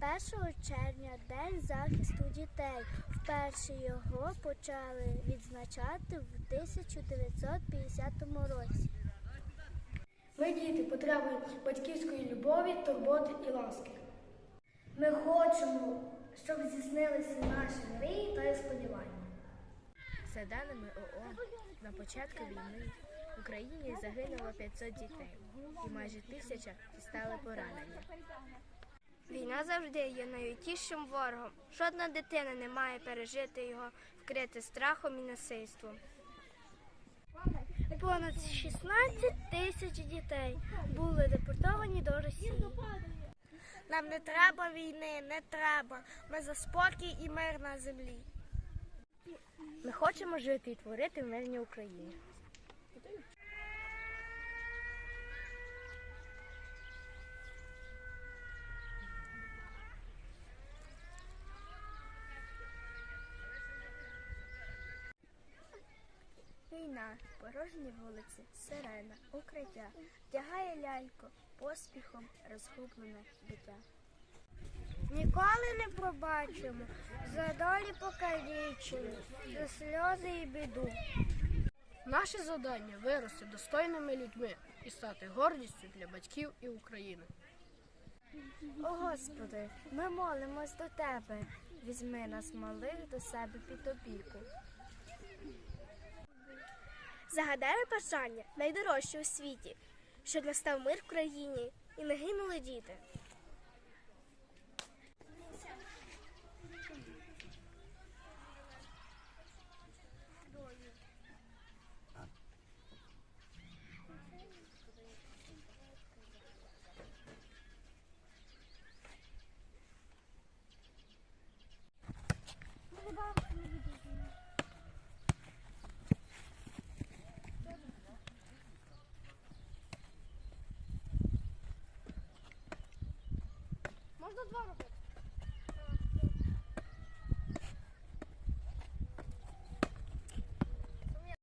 1 червня День захисту дітей. Вперше його почали відзначати в 1950 році. Ми діти потребують батьківської любові, турботи і ласки. Ми хочемо, щоб здійснилися наші мрії та сподівання. За даними ООН, на початку війни в Україні загинуло 500 дітей і майже тисяча дістали поранення. Війна завжди є найтішим ворогом. Жодна дитина не має пережити його вкрити страхом і насильством. Понад 16 тисяч дітей були депортовані до Росії. Нам не треба війни, не треба. Ми за спокій і мир на землі. Ми хочемо жити і творити в мирній Україні. Війна, порожні вулиці, сирена, укриття, вдягає ляльку, поспіхом розгублене дитя. Ніколи не пробачимо за долі покалічені, за сльози і біду. Наше завдання вирости достойними людьми і стати гордістю для батьків і України. О Господи, ми молимось до Тебе. Візьми нас малих до себе під опіку. Загадай бажання найдорожче у світі, щоб настав мир в країні і не гинули діти. Можна два робити?